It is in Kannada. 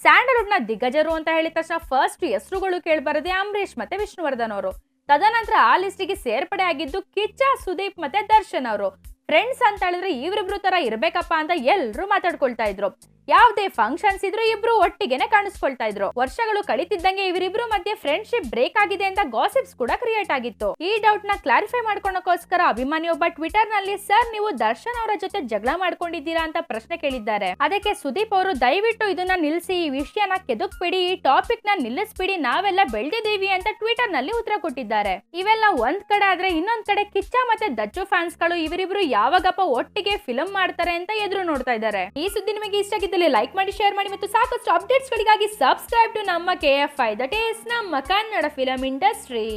ಸ್ಯಾಂಡಲ್ವುಡ್ನ ದಿಗ್ಗಜರು ಅಂತ ಹೇಳಿದ ತಕ್ಷಣ ಫಸ್ಟ್ ಹೆಸರುಗಳು ಕೇಳ್ಬರದೆ ಅಂಬರೀಷ್ ಮತ್ತೆ ವಿಷ್ಣುವರ್ಧನ್ ಅವರು. ತದನಂತರ ಆ ಲಿಸ್ಟಿಗೆ ಸೇರ್ಪಡೆ ಆಗಿದ್ದು ಕಿಚ್ಚ, ಸುದೀಪ್ ಮತ್ತೆ ದರ್ಶನ್ ಅವರು. ಫ್ರೆಂಡ್ಸ್ ಅಂತ ಹೇಳಿದ್ರೆ ಇವ್ರಿಬ್ರು ತರ ಇರ್ಬೇಕಪ್ಪ ಅಂತ ಎಲ್ರು ಮಾತಾಡ್ಕೊಳ್ತಾ ಇದ್ರು. ಯಾವ್ದೇ ಫಂಕ್ಷನ್ಸ್ ಇದ್ರು ಇಬ್ರು ಒಟ್ಟಿಗೆನೆ ಕಾಣಿಸ್ಕೊಳ್ತಾ ಇದ್ರು. ವರ್ಷಗಳು ಕಳಿತಿದ್ದಂಗೆ ಇವರಿಬ್ರು ಮಧ್ಯೆ ಫ್ರೆಂಡ್ಶಿಪ್ ಬ್ರೇಕ್ ಆಗಿದೆ ಅಂತ ಗಾಸಿಪ್ಸ್ ಕೂಡ ಕ್ರಿಯೇಟ್ ಆಗಿತ್ತು. ಈ ಡೌಟ್ನ ಕ್ಲಾರಿಫೈ ಮಾಡ್ಕೊಳಕೋಸ್ಕರ ಅಭಿಮಾನಿ ಒಬ್ಬ ಟ್ವಿಟರ್ನಲ್ಲಿ, ಸರ್, ನೀವು ದರ್ಶನ್ ಅವರ ಜೊತೆ ಜಗಳ ಮಾಡ್ಕೊಂಡಿದ್ದೀರಾ? ಅಂತ ಪ್ರಶ್ನೆ ಕೇಳಿದ್ದಾರೆ. ಅದಕ್ಕೆ ಸುದೀಪ್ ಅವರು, ದಯವಿಟ್ಟು ಇದನ್ನ ನಿಲ್ಲಿಸಿ ಈ ವಿಷಯನ ಕೆದಕ್ಬಿಡಿ, ಈ ಟಾಪಿಕ್ನ ನಿಲ್ಲಿಸ್ಬಿಡಿ, ನಾವೆಲ್ಲ ಬೆಳೆದಿದ್ದೀವಿ ಅಂತ ಟ್ವಿಟರ್ನಲ್ಲಿ ಉತ್ತರ ಕೊಟ್ಟಿದ್ದಾರೆ. ಇವೆಲ್ಲ ಒಂದ್ ಕಡೆ ಆದ್ರೆ ಇನ್ನೊಂದ್ ಕಡೆ ಕಿಚ್ಚ ಮತ್ತೆ ದಚ್ಚು ಫ್ಯಾನ್ಸ್ಗಳು ಇವರಿಬ್ರು ಯಾವಾಗಪ್ಪ ಒಟ್ಟಿಗೆ ಫಿಲಂ ಮಾಡ್ತಾರೆ ಅಂತ ಎದುರು ನೋಡ್ತಾ ಇದ್ದಾರೆ. ಈ ಸುದ್ದಿ ನಿಮಗೆ ಇಷ್ಟ ಆಗಿದ್ದಲ್ಲಿ ಲೈಕ್ ಮಾಡಿ ಶೇರ್ ಮಾಡಿ ಮತ್ತು ಸಾಕಷ್ಟು ಅಪ್ಡೇಟ್ಸ್ಗಳಿಗಾಗಿ ಸಬ್ಸ್ಕ್ರೈಬ್ ಟು ನಮ್ಮ K F I that is ನಮ್ಮ ಕನ್ನಡ ಫಿಲಂ ಇಂಡಸ್ಟ್ರಿ